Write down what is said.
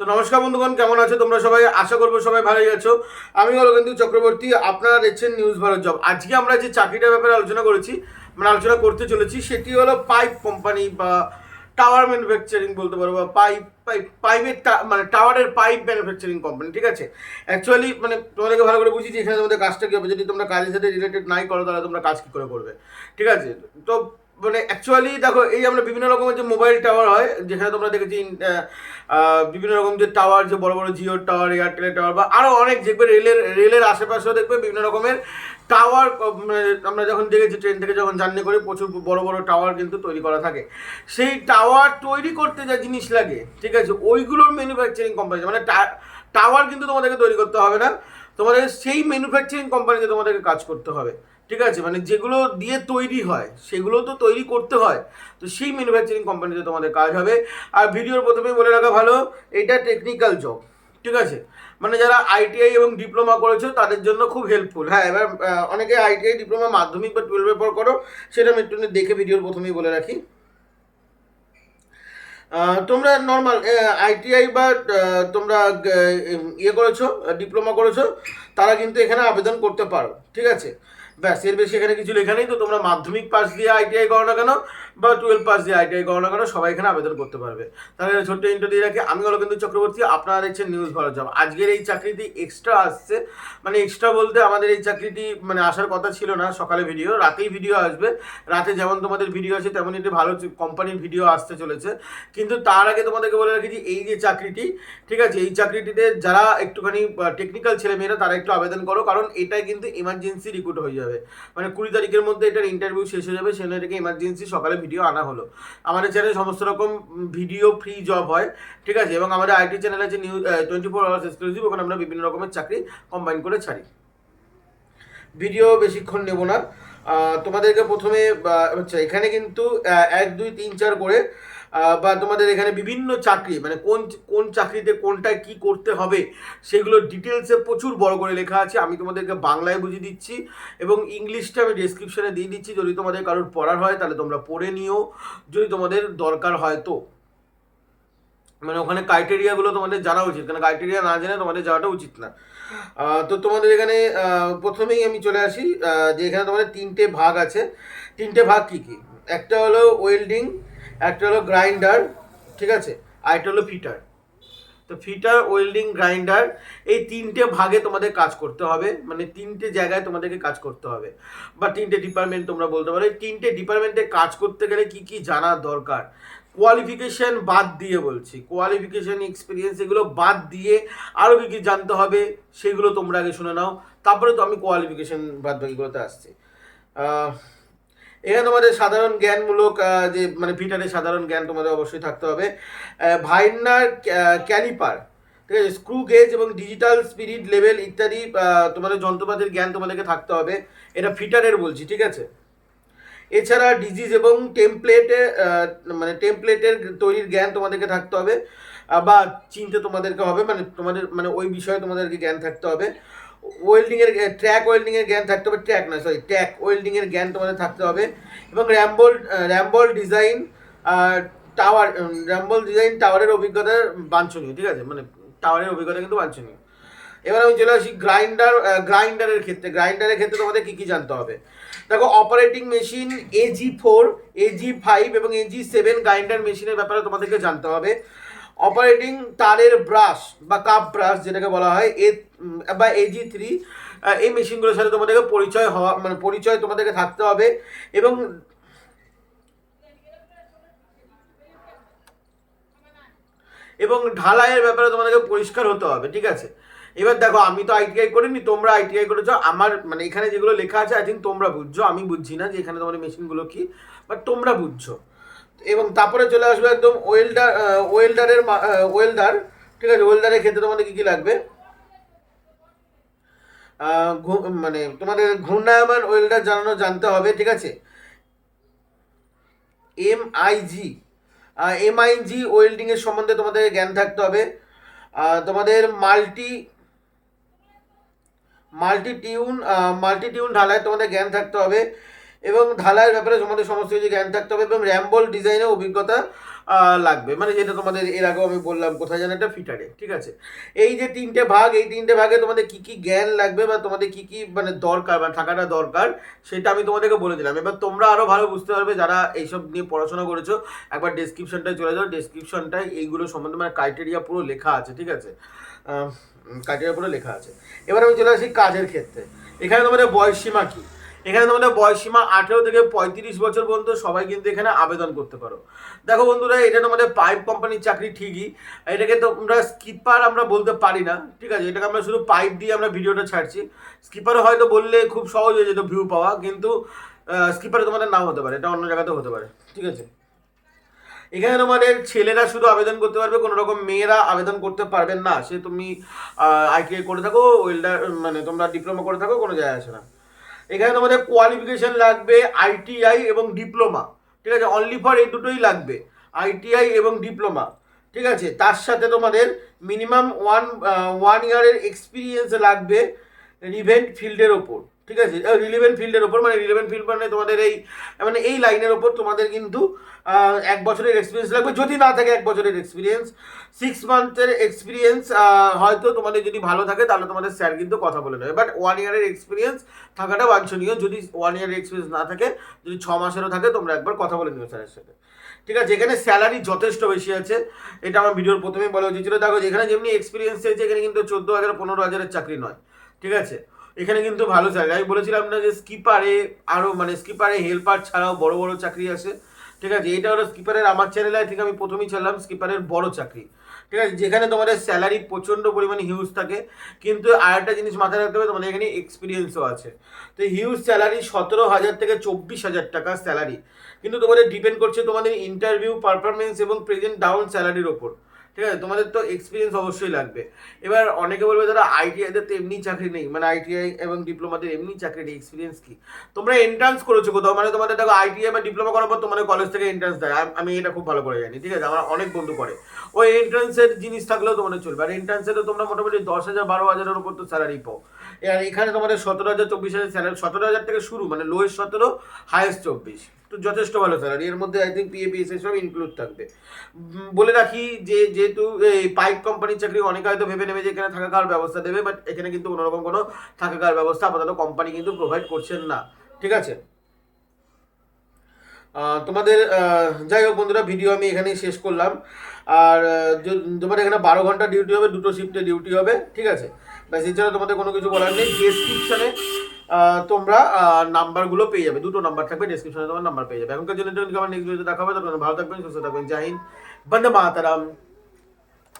তো নমস্কার বন্ধুগণ, কেমন আছো তোমরা সবাই? আশা করব সবাই ভালোই আছো। আমি হলো কিন্তু চক্রবর্তী, আপনারা দেখছেন নিউজ ভারত জব আজকে আমরা যে চাকরিটার ব্যাপারে আলোচনা করেছি মানে আলোচনা করতে চলেছি, সেটি হলো পাইপ কোম্পানি বা টাওয়ার ম্যানুফ্যাকচারিং বলতে পারো, বা পাইপ পাইপ পাইপের মানে টাওয়ারের পাইপ ম্যানুফ্যাকচারিং কোম্পানি ঠিক আছে? অ্যাকচুয়ালি মানে তোমাদেরকে ভালো করে বুঝি যে এখানে তোমাদের কাজটা কী হবে? যদি তোমরা কাজের সাথে রিলেটেড নাই করো, তাহলে তোমরা কাজ কী করে করবে? ঠিক আছে? তো মানে অ্যাকচুয়ালি দেখো, এই আমরা বিভিন্ন রকমের যে মোবাইল টাওয়ার হয়, যেখানে তোমরা দেখেছি বিভিন্ন রকম যে টাওয়ার যে বড় বড় জিওর টাওয়ার এয়ারটেলের টাওয়ার বা আরও অনেক দেখবে রেলের রেলের আশেপাশেও দেখবে বিভিন্ন রকমের টাওয়ার আমরা যখন দেখেছি ট্রেন থেকে যখন জার্নি করি প্রচুর বড় বড় টাওয়ার কিন্তু তৈরি করা থাকে। সেই টাওয়ার তৈরি করতে যা জিনিস লাগে, ঠিক আছে, ওইগুলোর ম্যানুফ্যাকচারিং কোম্পানি মানে টাওয়ার কিন্তু তোমাদেরকে তৈরি করতে হবে না, তোমাদের সেই ম্যানুফ্যাকচারিং কোম্পানিতে তোমাদেরকে কাজ করতে হবে। ঠিক আছে? মানে যেগুলো দিয়ে তৈরি হয় সেগুলো তো তৈরি করতে হয়। তো সেই ম্যানুফ্যাকচারিং কোম্পানিতে তোমাদের কাজ হবে। আর ভিডিওর প্রথমেই বলে রাখা ভালো, এটা টেকনিক্যাল জব ঠিক আছে? মানে যারা আইটিআই এবং ডিপ্লোমা করেছ, তাদের জন্য খুব হেল্পফুল হ্যাঁ এবার অনেকে আইটিআই ডিপ্লোমা মাধ্যমিক বা টুয়েলভের পর করো, সেটা আমি একটু দেখে ভিডিওর প্রথমেই বলে রাখি। তোমরা নর্মাল আইটিআই বা তোমরা ইয়ে করেছ ডিপ্লোমা করেছ, তারা কিন্তু এখানে আবেদন করতে পারো, ঠিক আছে? ব্যাস, এর বেশি এখানে কিছু লেখা নেই তো, তোমরা মাধ্যমিক পাস দিয়ে আইটিআই করো না কেন বা টুয়েলভ পাস দিয়ে আইটিআই করো না কেন, সবাই এখানে আবেদন করতে পারবে। তাহলে ছোট্ট ইন্টো দিয়ে রাখি। আমি কিন্তু চক্রবর্তী, আপনারা দেখছেন নিউজ ভারত জব আজকের এই চাকরিটি এক্সট্রা আসছে। মানে এক্সট্রা বলতে আমাদের এই চাকরিটি মানে আসার কথা ছিল না সকালে ভিডিও রাতেই ভিডিও আসবে। রাতে যেমন তোমাদের ভিডিও আছে তেমন একটি ভালো কোম্পানির ভিডিও আসতে চলেছে। কিন্তু তার আগে তোমাদেরকে বলে রাখি যে, এই যে চাকরিটি, ঠিক আছে, এই চাকরিটিতে যারা একটুখানি টেকনিক্যাল ছেলেমেয়েরা, তারা একটু আবেদন করো। কারণ এটাই কিন্তু ইমার্জেন্সি রিক্রুট হয়ে যাবে। মানে কুড়ি তারিখের মধ্যে এটার ইন্টারভিউ শেষ হয়ে যাবে সেখানে থেকে ইমার্জেন্সি সকালে ভিডিও আনা হলো। আমাদের চ্যানেলে সমস্ত রকম ভিডিও ফ্রি জব হয় ঠিক আছে? এবং আমাদের আইটি চ্যানেল আছে news twenty four hours exclusive ওখানে আমরা বিভিন্ন রকমের চাকরি কম্বাইন করে ছাড়ি। ভিডিও বেশিক্ষণ নেব না। তোমাদেরকে প্রথমে আহ, আচ্ছা এখানে কিন্তু এক দুই তিন চার করে বা তোমাদের এখানে বিভিন্ন চাকরি মানে কোন কোন চাকরিতে কোনটায় কি করতে হবে, সেগুলো ডিটেলসে প্রচুর বড় করে লেখা আছে। আমি তোমাদেরকে বাংলায় বুঝিয়ে দিচ্ছি এবং ইংলিশটা আমি ডেসক্রিপশনে দিয়ে দিচ্ছি। যদি তোমাদের কারোর পড়ার হয়, তাহলে তোমরা পড়ে নিও। যদি তোমাদের দরকার হয় তো। মানে ওখানে ক্রাইটেরিয়াগুলো তোমাদের জানা উচিত। কারণ ক্রাইটেরিয়া না জেনে তোমাদের যাওয়াটা উচিত না। তো তোমাদের এখানে প্রথমেই আমি চলে আসি যে এখানে তোমাদের তিনটে ভাগ আছে। তিনটে ভাগ কি কি? একটা হলো ওয়েল্ডিং একটা হলো গ্রাইন্ডার, ঠিক আছে? আর একটা হলো ফিটার। তো ফিটার, ওয়েল্ডিং, গ্রাইন্ডার, এই তিনটে ভাগে তোমাদের কাজ করতে হবে। মানে তিনটে জায়গায় তোমাদেরকে কাজ করতে হবে। বা তিনটে ডিপার্টমেন্ট তোমরা বলতে পারো। এই তিনটে ডিপার্টমেন্টে কাজ করতে গেলে কি কি জানার দরকার? কোয়ালিফিকেশন বাদ দিয়ে বলছি। কোয়ালিফিকেশন এক্সপিরিয়েন্স এগুলো বাদ দিয়ে আরও কি কি জানতে হবে সেগুলো তোমরা আগে শুনে নাও। তারপরে তো আমি কোয়ালিফিকেশন বাদ বাকিগুলোতে আসছি এখানে তোমাদের সাধারণ জ্ঞানমূলক যে মানে ফিটারের সাধারণ জ্ঞান তোমাদের অবশ্যই থাকতে হবে। ভাইনার ক্যালিপার, ঠিক আছে, স্ক্রু গেজ এবং ডিজিটাল স্পিরিট লেভেল ইত্যাদি তোমাদের যন্ত্রপাতির জ্ঞান তোমাদেরকে থাকতে হবে। এটা ফিটারের বলছি, ঠিক আছে? এছাড়া ডিজিজ এবং টেমপ্লেটে মানে টেমপ্লেটের তৈরির জ্ঞান তোমাদেরকে থাকতে হবে। বা চিনতে তোমাদেরকে হবে মানে তোমাদের মানে ওই বিষয়ে তোমাদেরকে জ্ঞান থাকতে হবে। ওয়েল্ডিংয়ের ট্র্যাক ওয়েল্ডিংয়ের জ্ঞান থাকতে হবে ট্র্যাক না সরি ট্র্যাক ওয়েল্ডিংয়ের জ্ঞান তোমাদের থাকতে হবে। এবং Ramboll Ramboll design tower Ramboll design টাওয়ারের অভিজ্ঞতা বাঞ্ছনীয়, ঠিক আছে? মানে টাওয়ারের অভিজ্ঞতা কিন্তু বাঞ্ছনীয়। এবার আমি চলে আসি গ্রাইন্ডার গ্রাইন্ডারের ক্ষেত্রে। গ্রাইন্ডারের ক্ষেত্রে তোমাদের কী কী জানতে হবে? দেখো operating machine AG four AG five এবং এজি সেভেন গ্রাইন্ডার মেশিনের ব্যাপারে তোমাদেরকে জানতে হবে। অপারেটিং তারের ব্রাশ বা কাপ ব্রাশ যেটাকে বলা হয় এ বা এজি থ্রি এই মেশিনগুলোর সাথে তোমাদেরকে পরিচয় হওয়া মানে পরিচয় তোমাদেরকে থাকতে হবে এবং এবং ঢালাইয়ের ব্যাপারে তোমাদেরকে পরিষ্কার হতে হবে, ঠিক আছে? এবার দেখো, আমি তো আইটিআই করিনি, তোমরা আইটিআই করেছ, আমার মানে এখানে যেগুলো লেখা আছে আই থিঙ্ক তোমরা বুঝছ, আমি বুঝছি না যে এখানে তোমাদের মেশিনগুলো কি বাট তোমরা বুঝছ। এবং তারপরে চলে আসবে একদম ওয়েল্ডার ওয়েল্ডারের ওয়েল্ডার ঠিক আছে? ওয়েল্ডারের ক্ষেত্রে তোমাদের কী কী লাগবে? মানে তোমাদের ঘূর্ণায়মান ওয়েল্ডার জানানো জানতে হবে, ঠিক আছে? M I G M I G ওয়েল্ডিংয়ের সম্বন্ধে তোমাদের জ্ঞান থাকতে হবে। তোমাদের multi multi tune multi tune ঢালাই তোমাদের জ্ঞান থাকতে হবে। এবং ঢালাইয়ের ব্যাপারে তোমাদের সমস্ত কিছু জ্ঞান থাকতে হবে এবং র্যাম্বল ডিজাইনের অভিজ্ঞতা লাগবে। মানে যেটা তোমাদের এর আগেও আমি বললাম, কোথায় যেন একটা ফিটারে ঠিক আছে? এই যে তিনটে ভাগ, এই তিনটে ভাগে তোমাদের কি কি জ্ঞান লাগবে বা তোমাদের কি কি মানে দরকার বা থাকাটা দরকার, সেটা আমি তোমাদেরকে বলে দিলাম। এবার তোমরা আরও ভালো বুঝতে পারবে যারা এইসব নিয়ে পড়াশোনা করেছ, একবার ডেসক্রিপশনটায় চলে যাও। ডেসক্রিপশনটায় এইগুলো সম্বন্ধে মানে ক্রাইটেরিয়া পুরো লেখা আছে, ঠিক আছে? ক্রাইটেরিয়া পুরো লেখা আছে। এবার আমি চলে আসি কাজের ক্ষেত্রে। এখানে তোমাদের বয়সসীমা কি? এখানে তোমাদের বয়সসীমা আঠেরো থেকে পঁয়ত্রিশ বছর পর্যন্ত সবাই কিন্তু এখানে আবেদন করতে পারো। দেখো বন্ধুরা, এটা তোমাদের পাইপ কোম্পানির চাকরি ঠিকই। এটাকে তোমরা স্কিপার আমরা বলতে পারি না, ঠিক আছে? এটাকে আমরা শুধু পাইপ দিয়ে আমরা ভিডিওটা ছাড়ছি। স্কিপারও হয়তো বললে খুব সহজ হয়ে যেত ভিউ পাওয়া, কিন্তু স্কিপারে তোমাদের নাও হতে পারে, এটা অন্য জায়গাতেও হতে পারে, ঠিক আছে? এখানে তোমাদের ছেলেরা শুধু আবেদন করতে পারবে, কোনো রকম মেয়েরা আবেদন করতে পারবেন না। সে তুমি আইটিআই করে থাকো ওয়েল্ডার মানে তোমরা ডিপ্লোমা করে থাকো, কোনো জায়গায় আসে না। এখানে তোমাদের কোয়ালিফিকেশন লাগবে আইটিআই এবং ডিপ্লোমা ঠিক আছে? অনলি ফর এই দুটোই লাগবে আইটিআই এবং ডিপ্লোমা ঠিক আছে? তার সাথে তোমাদের মিনিমাম ওয়ান ওয়ান ইয়ারের এক্সপিরিয়েন্স লাগবে ইভেন্ট ফিল্ডের ওপর। ঠিক আছে? রিলিভেন্ট ফিল্ডের ওপর মানে রিলিভেন্ট ফিল্ড মানে তোমাদের এই মানে এই লাইনের ওপর তোমাদের কিন্তু এক বছরের এক্সপিরিয়েন্স লাগবে। যদি না থাকে এক বছরের এক্সপিরিয়েন্স সিক্স মান্থের এক্সপিরিয়েন্স হয়তো তোমাদের যদি ভালো থাকে, তাহলে তোমাদের স্যার কিন্তু কথা বলে নেবে। বাট ওয়ান ইয়ারের এক্সপিরিয়েন্স থাকাটা বাঞ্ছনীয়। যদি ওয়ান ইয়ারের এক্সপিরিয়েন্স না থাকে, যদি ছ মাসেরও থাকে, তোমরা একবার কথা বলে নিও স্যারের সাথে। ঠিক আছে? এখানে স্যালারি যথেষ্ট বেশি আছে। এটা আমার ভিডিওর প্রথমেই বলা উচিত ছিল। দেখো, যেখানে যেমনি এক্সপিরিয়েন্স চেয়েছে এখানে কিন্তু চোদ্দ হাজার, পনেরো হাজারের চাকরি নয়। ঠিক আছে? এখানে কিন্তু ভালো স্যালারি আমি বলেছিলাম না যে স্কিপারে আরও মানে স্কিপারে হেল্পার ছাড়াও বড় বড় চাকরি আছে। ঠিক আছে? এটা হলো স্কিপারের আমার চ্যানেলে আই থিঙ্ক আমি প্রথমেই ছাড়লাম স্কিপারের বড় চাকরি। ঠিক আছে? যেখানে তোমাদের স্যালারি প্রচণ্ড পরিমাণে হিউজ থাকে। কিন্তু আর একটা জিনিস মাথায় রাখতে হবে, তোমাদের এখানে এক্সপিরিয়েন্সও আছে। তো হিউজ স্যালারি সতেরো হাজার থেকে চব্বিশ হাজার টাকা স্যালারি কিন্তু তোমাদের ডিপেন্ড করছে তোমাদের ইন্টারভিউ পারফরমেন্স এবং প্রেজেন্ট ডাউন স্যালারির ওপর। ঠিক আছে? তোমাদের তো এক্সপিরিয়েন্স অবশ্যই লাগবে। এবার অনেকে বলবে, দাদা আইটিআইদের তো এমনি চাকরি নেই। মানে আইটিআই এবং ডিপ্লোমাদের এমনি চাকরি নেই এক্সপিরিয়েন্স কি? তোমরা এন্ট্রান্স করেছ কোথাও? মানে তোমাদের দেখো আইটিআই বা ডিপ্লোমা করার পর তোমাদের কলেজ থেকে এন্ট্রান্স দেয়। আম- এটা খুব ভালো করে জানি, ঠিক আছে? আমার অনেক বন্ধু করে। ওই এন্ট্রান্সের জিনিস থাকলেও তোমাদের চলবে। আর এন্ট্রান্সে তো তোমরা মোটামুটি দশ হাজার, বারো হাজারের উপর তো স্যালারি পাও। এখানে তোমাদের সতেরো হাজার, চব্বিশ হাজার স্যালারি সতেরো হাজার থেকে শুরু মানে লোয়েস্ট সতেরো হায়েস্ট চব্বিশ। তো যথেষ্ট ভালো স্যালারি এর মধ্যে আই থিঙ্ক পিএপিএস সব ইনক্লুড থাকবে। বলে রাখি যে, যেহেতু, এই পাইপ কোম্পানির চাকরি অনেকে হয়তো ভেবে নেবে যে এখানে থাকা খাওয়ার ব্যবস্থা দেবে বাট এখানে কিন্তু কোনো রকম কোনো থাকা খাওয়ার ব্যবস্থা আপাতত কোম্পানি কিন্তু প্রোভাইড করছেন না। ঠিক আছে? তোমাদের যাই হোক বন্ধুরা ভিডিও আমি এখানেই শেষ করলাম। আর তোমার এখানে বারো ঘণ্টা ডিউটি হবে, দুটো শিফটে ডিউটি হবে, ঠিক আছে? ব্যাস, এছাড়া তোমাদের কোনো কিছু বলার নেই। ডেসক্রিপশনে তোমরা নাম্বার নাম্বারগুলো পেয়ে যাবে। দুটো নাম্বার থাকবে ডিসক্রিপশনে তোমার নাম্বার পেয়ে যাবে। এখনকার জন্য আমার নেক্সট তখন ভালো থাকবেন, সুস্থ থাকবেন। জাহিন বন্দে মাতারাম।